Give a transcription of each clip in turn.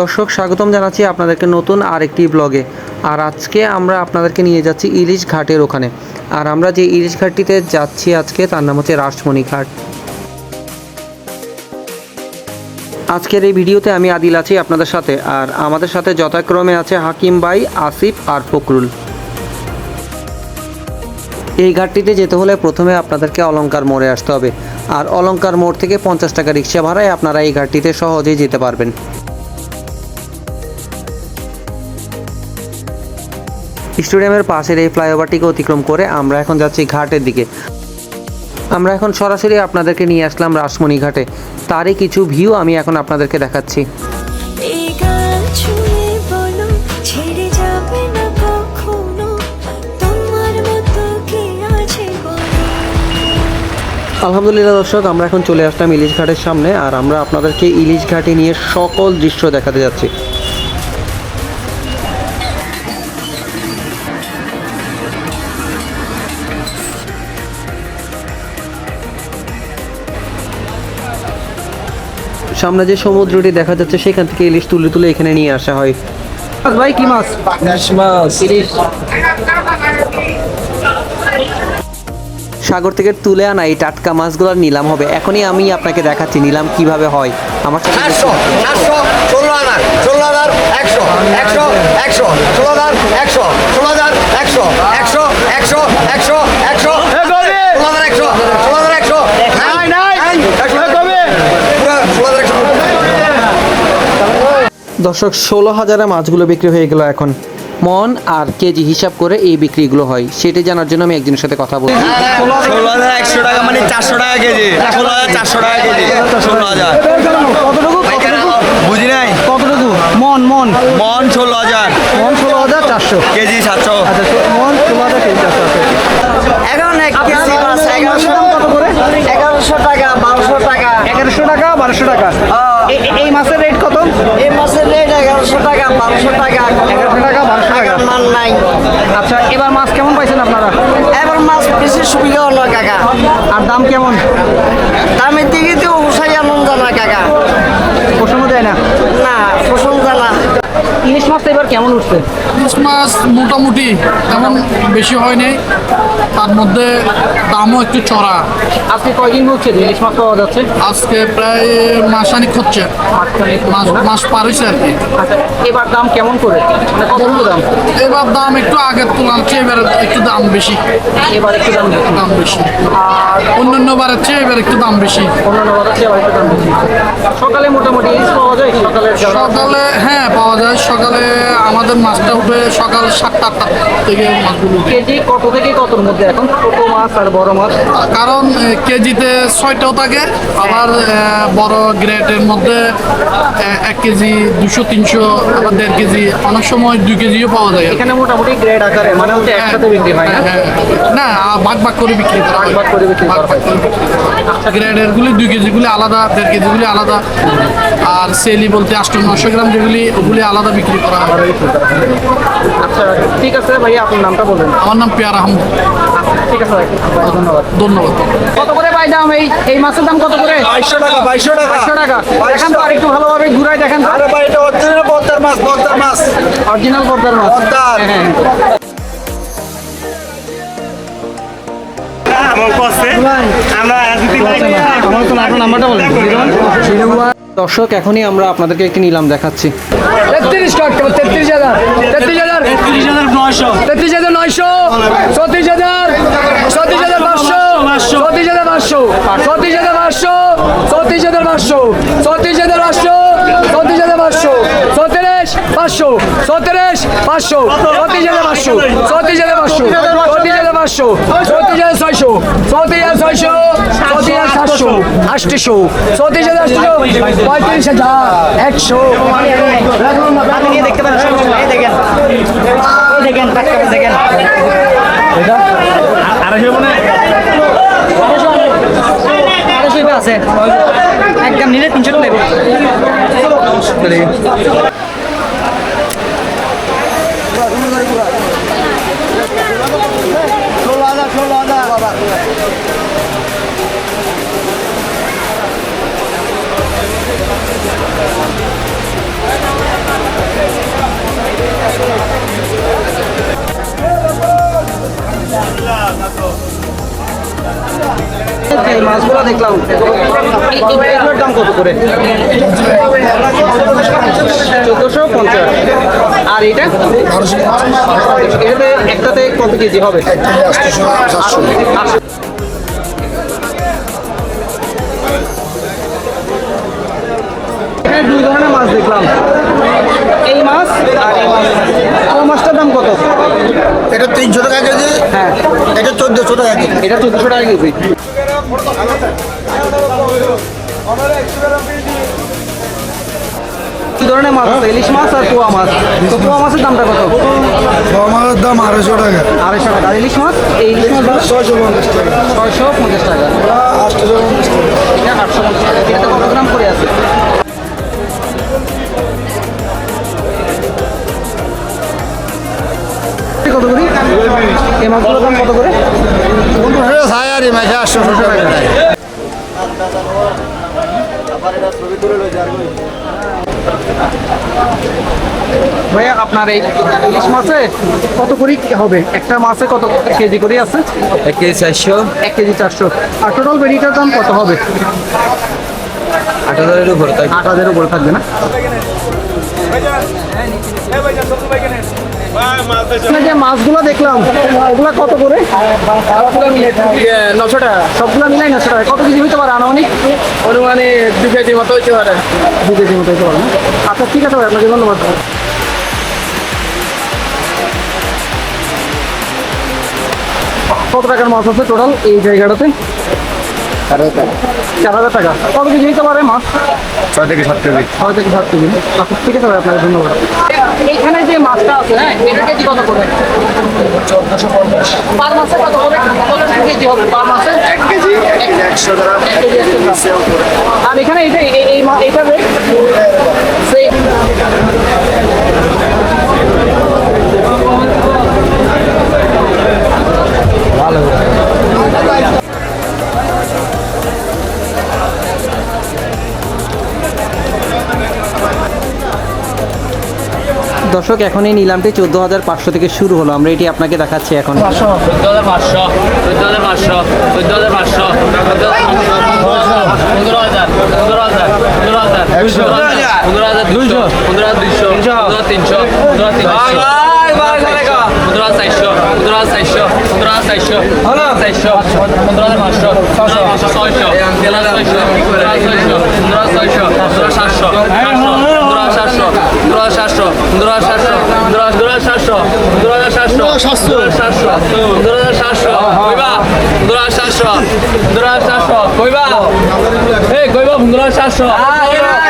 দর্শক, স্বাগতম জানাচ্ছি আপনাদেরকে নতুন আরেকটি ব্লগে আর আজকে আমরা আপনাদেরকে নিয়ে যাচ্ছি ইলিশ ঘাটের ওখানে। আর আমরা যে ইলিশ ঘাটটিতে যাচ্ছি আজকে, তার নাম হচ্ছে রাসমণি ঘাট। আজকের এই ভিডিওতে আমি আদিল আছি আপনাদের সাথে। আর আমাদের সাথে যথাক্রমে আছে হাকিম ভাই, আসিফ আর ফকরুল এই ঘাটটিতে যেতে হলে প্রথমে আপনাদেরকে অলঙ্কার মোড়ে আসতে হবে। আর অলঙ্কার মোড় থেকে পঞ্চাশ টাকা রিক্সা ভাড়ায় আপনারা এই ঘাটটিতে সহজেই যেতে পারবেন। স্টেডিয়ামের পাশের এই ফ্লাইওভারটিকে অতিক্রম করে আমরা এখন যাচ্ছি ঘাটের দিকে। আমরা এখন সরাসরি আপনাদেরকে নিয়ে আসলাম রাসমণি ঘাটে। তারই কিছু ভিউ আমি এখন আপনাদেরকে দেখাচ্ছি। আলহামদুলিল্লাহ দর্শক আমরা এখন চলে আসলাম ইলিশ ঘাটের সামনে আর আমরা আপনাদেরকে ইলিশ ঘাটে নিয়ে সকল দৃশ্য দেখাতে যাচ্ছি। সামনে যে সমুদ্রটি দেখা যাচ্ছে সেখান থেকে ইলিশ তুলে তুলে এখানে নিয়ে আসা হয়। ভাই কি মাছ? ইলিশ সাগর থেকে তুলে আনা এই টাটকা মাছগুলোর নিলাম হবে। এখনই আমি আপনাকে দেখাচ্ছি নিলাম কীভাবে হয়। আমার সাথে চারশো চারশো ষোলো হাজার ষোলো হাজার একশো একশো একশো ষোলো হাজার একশো ষোলো হাজার একশো একশো একশো একশো একশো ষোলো হাজার একশো ষোলো হাজার একশো নাই নাই একশো পুরো ষোলো হাজার একশো দর্শক ষোলো হাজারে মাছগুলো বিক্রি হয়ে গেল এখন। মন আর কেজি হিসাব করে এই বিক্রিগুলো হয়। সেটি জানার জন্য আমি একজনের সাথে কথা বলছি। ষোলো হাজার একশো টাকা মানে চারশো টাকা কেজি। ষোলো হাজার চারশো টাকা কেজি। ষোলো হাজার। বুঝি নাই? কতটুকু? মন মন। মন ষোলো হাজার। মন ষোলো হাজার চারশো। কেজি সাতশো। আচ্ছা মন ষোলো হাজার কেজি চারশো আছে এখন এক কেজি মাছ এগারোশো কত করে এগারোশো টাকা বারোশো টাকা। এগারোশো টাকা বারোশো টাকা। এই মাছের রেট কত? এই মাছের রেট এগারোশো টাকা বারোশো টাকা। এগারোশো টাকা বারোশো টাকা। মান নাই। আচ্ছা এবার মাছ কেমন পাইছেন আপনারা? এবার মাছ বেশি সুবিধা হলো কাকা। আর দাম কেমন? দামের দিকে তো উষাই আনন্দ না কাকা। প্রশ্ন দেয় না? না প্রশংসা না। ইলিশ মাছটা এবার কেমন উঠছে? ইলিশ মাছ মোটামুটি তেমন বেশি হয়নি। তার মধ্যে দামও একটু চড়া। আজকে কয়দিন হচ্ছে যে ইলিশ মাছ পাওয়া যাচ্ছে? আজকে প্রায় মাসানিক হচ্ছে। মাস মাস পার হয়েছে আর কি। আচ্ছা এবার দাম কেমন করে? মানে কতটুকু দাম? এবার দাম একটু আগের তুলনার চেয়ে এবার একটু দাম বেশি। এবার একটু দাম বেশি। দাম বেশি। আর অন্যান্য বারের চেয়ে এবার একটু দাম বেশি। অন্যান্য বাজার চেয়ে এবার একটু দাম বেশি। সকালে মোটামুটি ইলিশ পাওয়া যায় সকালে সকালে হ্যাঁ পাওয়া যায়। সকালে আমাদের মাছটা উঠে সকাল সাতটা আটটা থেকে মাছগুলো কেজি কত থেকে কতর মধ্যে এখন? ছোট মাছ আর বড় মাছ? কারণ কেজিতে ছয়টাও থাকে আবার বড় গ্রেডের মধ্যে এক কেজি দুশো তিনশো আবার দেড় কেজি অনেক সময় দুই কেজিও পাওয়া যায়। এখানে মোটামুটি গ্রেড আকারে মানে হচ্ছে একসাথে বিক্রি হয় না? হ্যাঁ, হ্যাঁ। না ভাগ ভাগ করে বিক্রি করা হয়। ভাগ ভাগ করে বিক্রি করা হয়। গ্রেডের গুলি দুই কেজি গুলি আলাদা দেড় কেজি গুলি আলাদা। আর সেলি বলতে আটশো নশো গ্রাম যেগুলি ওগুলি আলাদা বিক্রি করা হয়। আচ্ছা ঠিক আছে ভাইয়া আপনার নামটা বলবেন। আমার নাম পেয়ার আহমদ। ঠিক আছে ভাই ধন্যবাদ। ধন্যবাদ। কত করে ভাই দাম এই এই মাছের দাম কত করে? বাইশশো টাকা বাইশশো টাকা। টাকা। দেখেন তো আরেকটু ভালোভাবে ঘুরাই দেখেন তো। আরে ভাই এটা অরিজিনাল পদ্মার মাছ পদ্মার মাছ। অরিজিনাল পদ্মার মাছ। পদ্মার। হ্যাঁ, হ্যাঁ। আমার তো আপনার নাম্বারটা বলেন। দর্শক এখনই আমরা আপনাদেরকে একটি নিলাম দেখাচ্ছি। তেত্রিশ তেত্রিশ হাজার তেত্রিশ হাজার তেত্রিশ হাজার নয়শো। তেত্রিশ হাজার নয়শো চৌত্রিশ হাজার চৌত্রিশ হাজার পাঁচশো। চৌত্রিশ হাজার পাঁচশো চৌত্রিশ হাজার পাঁচশো চৌত্রিশ হাজার পাঁচশো চৌত্রিশ হাজার পাঁচশো চৌত্রিশ হাজার পাঁচশো চৌত্রিশ পাঁচশো চৌত্রিশ পাঁচশো চৌত্রিশ হাজার পাঁচশো চৌত্রিশ হাজার পাঁচশো চৌত্রিশ হাজার পাঁচশো চৌত্রিশ হাজার ছয়শো চৌত্রিশ হাজার ছয়শো চৌত্রিশ হাজার সাতশো আটশো চৌত্রিশ হাজার আটশো পঁয়ত্রিশ হাজার একশো। আপনি নিয়ে দেখতে দেখেন। দেখেন আড়াইশো আছে। একদম নিলে তিনশো টাকা দেখলাম এই- এগুলোর দাম কত করে? চোদ্দোশো পঞ্চাশ। আর এটা? এটাতে একটাতে কত কেজি হবে। দুই ধরনের মাছ দেখলাম। এই মাছ আর এই মাছ। মাছটার দাম কত? এটা তিনশো টাকা কেজি হ্যাঁ। এটা চোদ্দশো টাকা কেজি। এটা চোদ্দশো টাকা কেজি। কি ধরনের মাছ আছে? ইলিশ মাছ আর পোয়া মাছ? তো পোয়া মাছের দামটা কত? আমার দাম আড়াইশো টাকা। আড়াইশো টাকা। আর ইলিশ মাছ? এই ইলিশ মাছ ছয়শো পঞ্চাশ টাকা। ছয়শো পঞ্চাশ টাকা। আটশো পঞ্চাশ টাকা। আটশো পঞ্চাশ টাকা এটা কত গ্রাম করে আছে? কত করে? এই মাছগুলোর দাম কত করে? হাজারই মাসে আটশো টাকা ভাইয়া আপনার এই ইলিশ মাছে কত করে হবে? একটা মাছে কত কেজি করে আছে? এক কেজি চারশো। এক কেজি চারশো। আর টোটাল বেরিটার দাম কত হবে? আট হাজারের উপর আট হাজারের উপরে থাকবে না? যে মাছগুলো দেখলাম ওগুলা কত করে? নশো টাকা। সবগুলো মিলাই নশো টাকা। কত কেজি হইতে পারে আনুমানিক? অনুমানে দু কেজি মতো হইতে পারে। দু কেজি মতো হইতে পারে আচ্ছা ঠিক আছে ভাই আপনাকে ধন্যবাদ। কত টাকার মাছ আছে টোটাল এই জায়গাটাতে? চার হাজার টাকা। কত কেজি হইতে পারে মাছ? ছয় থেকে সাত কেজি। ছয় থেকে সাত কেজি। আচ্ছা ঠিক আছে ভাই আপনাকে ধন্যবাদ। মাছটা আছে হ্যাঁ? এটা কেজি কত করে? পার মাসে কত করে? কত কেজি হবে পার মাসে? এক কেজি একশো টাকা এক কেজি একশো আর এখানে এটা এই- এটা রেট? সেই দর্শক এখন এই নিলামটি চোদ্দ হাজার পাঁচশো থেকে শুরু হলো। আমরা এটি আপনাকে দেখাচ্ছি এখন। পনেরো হাজার দুইশো, পনেরো হাজার তিনশো, পনেরো তিনশো পনেরো হাজার চারশো পনেরো হাজার চারশো পনেরো হাজার চারশো পনেরো হাজার চারশো পনেরো হাজার পাঁচশো পনেরো হাজার পাঁচশো ছয়শো তেরো হাজার ছয়শো পনেরো হাজার ছয়শো পনেরো হাজার ছয়শো পনেরো সাতশো পনেরো হাজার সাতশো পনেরো হাজার সাতশো পনেরো হাজার সাতশো পনেরো হাজার সাতশো পনেরো হাজার সাতশো পনেরো হাজার সাতশো পনেরো হাজার সাতশো কইবা পনেরো হাজার সাতশো পনেরো হাজার সাতশো কইবা হে কইবা পনেরো হাজার সাতশো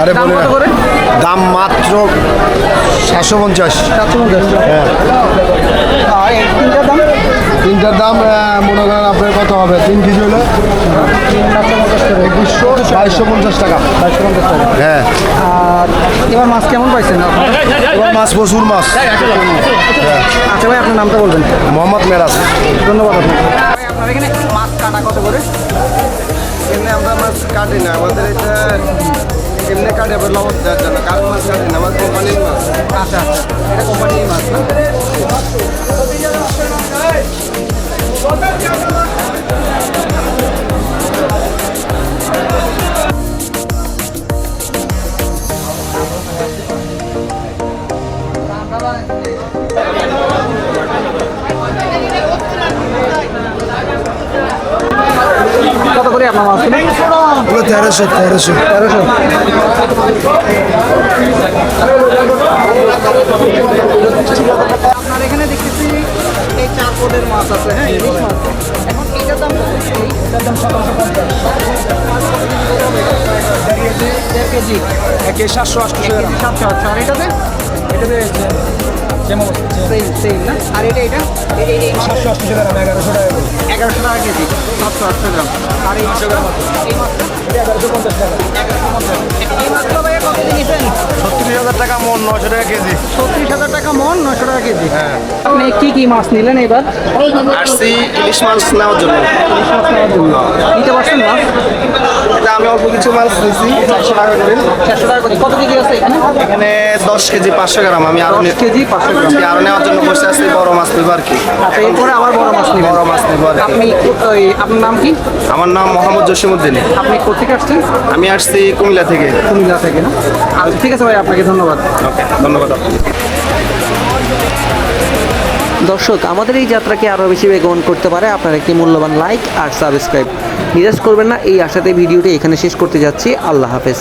আরে বলে দাম মাত্র সাতশো পঞ্চাশ। সাতশো পঞ্চাশ হ্যাঁ তিনটার দাম মনে করেন আপনার কত হবে? তিন কেজি হলে একুশশো বাইশশো পঞ্চাশ টাকা। বাইশশো পঞ্চাশ টাকা হ্যাঁ। আর এবার মাছ কেমন পাইছেন? আপনারা? এবার মাছ প্রচুর মাছ। আচ্ছা ভাই আপনার নামটা বলবেন। মোহাম্মদ মেরাজ। ধন্যবাদ আপনাকে। আপনার এখানে মাছ কাটা কত করে? এমনি আমরা মাছ কাটি না আমাদের এটা এমনি কাটে আবার লবণ দেওয়ার জন্য কাঠ মাছ কাটি না আমার কোম্পানির মাছ আচ্ছা আচ্ছা এটা কোম্পানির মাছ না কত করে আপনার মাছ ওগুলো তেরোশো তেরোশো তেরোশো। আপনার এখানে দেখতেছি এই চার মাছ আছে হ্যাঁ ইলিশ মাছ এখন এইটার দাম দাম পঞ্চাশ। কেজি এক কেজি সাতশো আটশো সাতশো আটশো আর এটাতে? এটাতে সেম সেম না? আর এটা এটা? সাতশো আটশো গ্রাম এগারোশো টাকা এগারোশো টাকা কেজি। সাতশো আটশো গ্রাম। আর এই মাছটা এই মাছটা এগারোশো পঞ্চাশ টাকা। এগারোশো পঞ্চাশ। এই মাছটা ভাইয়া কত দিয়েছেন ছত্রিশ হাজার টাকা মন নশো টাকা কেজি। ছত্রিশ হাজার টাকা মন নশো টাকা কেজি আপনি কি কি মাছ নিলেন এবার? আসছি ইলিশ মাছ নেওয়ার জন্য। ইলিশ মাছ নেওয়ার জন্য। নিতে পারছেন মাছ এটা আমি অল্প কিছু মাছ নিয়েছি চারশো টাকা করে। চারশো টাকা করে। কত কেজি আছে এখানে? এখানে দশ কেজি পাঁচশো গ্রাম আমি আরও দশ কেজি পাঁচশো গ্রাম। আরও নেওয়ার জন্য বসে আসছি বড় মাছ নেব আর কি। আচ্ছা এরপরে আবার বড় মাছ নেবেন। বড় মাছ নেব আর আপনি ওই, আপনার নাম কি? আমার নাম মোহাম্মদ জসিমুদ্দিন আপনি কোথেকে আসছেন? আমি আসছি কুমিল্লা থেকে। কুমিল্লা থেকে না? আচ্ছা ঠিক আছে ভাই আপনাকে ধন্যবাদ। ওকে ধন্যবাদ আপনাকে। দর্শক, আমাদের এই যাত্রাকে আরও বেশি বেগমন করতে পারে। আপনার একটি মূল্যবান লাইক আর সাবস্ক্রাইব নিরাশ করবেন না, এই আশাতে ভিডিওটি এখানে শেষ করতে যাচ্ছি। আল্লাহ হাফেজ।